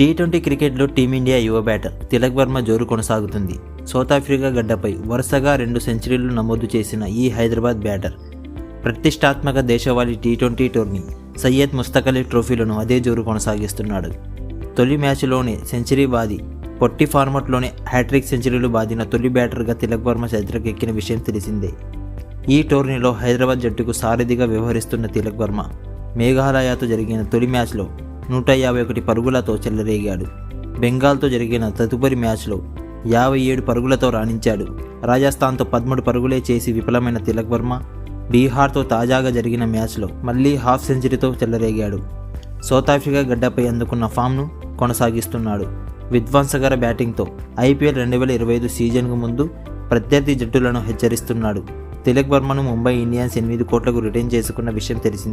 Tea twenty క్రికెట్లో team India యువ batter Tilak Varma జోరు కొనసాగుతుంది. సౌత్ ఆఫ్రికా గడ్డపై వరుసగా రెండు సెంచరీలు నమోదు చేసిన ఈ హైదరాబాద్ బ్యాటర్ ప్రతిష్టాత్మక దేశవాళీ T twenty tourney Syed Mushtaq ట్రోఫీలను అదే జోరు కొనసాగిస్తున్నాడు. తొలి మ్యాచ్లోనే సెంచరీ బాది పొట్టి ఫార్మాట్లోనే హ్యాట్రిక్ సెంచరీలు బాదిన తొలి బ్యాటర్గా తిలక్ వర్మ చరిత్రకెక్కిన విషయం తెలిసిందే. ఈ టోర్నీలో హైదరాబాద్ జట్టుకు సారథిగా వ్యవహరిస్తున్న తిలక్ వర్మ మేఘాలయతో జరిగిన తొలి మ్యాచ్లో నూట యాభై ఒకటి పరుగులతో చెల్లరేగాడు బెంగాల్తో జరిగిన తదుపరి మ్యాచ్లో యాభై ఏడు పరుగులతో రాణించాడు. రాజస్థాన్తో పదమూడు పరుగులే చేసి విఫలమైన తిలక్ వర్మ బీహార్తో తాజాగా జరిగిన మ్యాచ్లో మళ్ళీ హాఫ్ సెంచరీతో చెల్లరేగాడు సౌత్ ఆఫ్రికా గడ్డపై అందుకున్న ఫామ్ను కొనసాగిస్తున్నాడు. విధ్వంసకర బ్యాటింగ్తో ఐపీఎల్ రెండు వేల ఇరవై ఐదు సీజన్కు ముందు ప్రత్యర్థి జట్టులను హెచ్చరిస్తున్నాడు. తిలక్ వర్మను ముంబై ఇండియన్స్ ఎనిమిది కోట్లకు రిటైన్ చేసుకున్న విషయం తెలిసింది.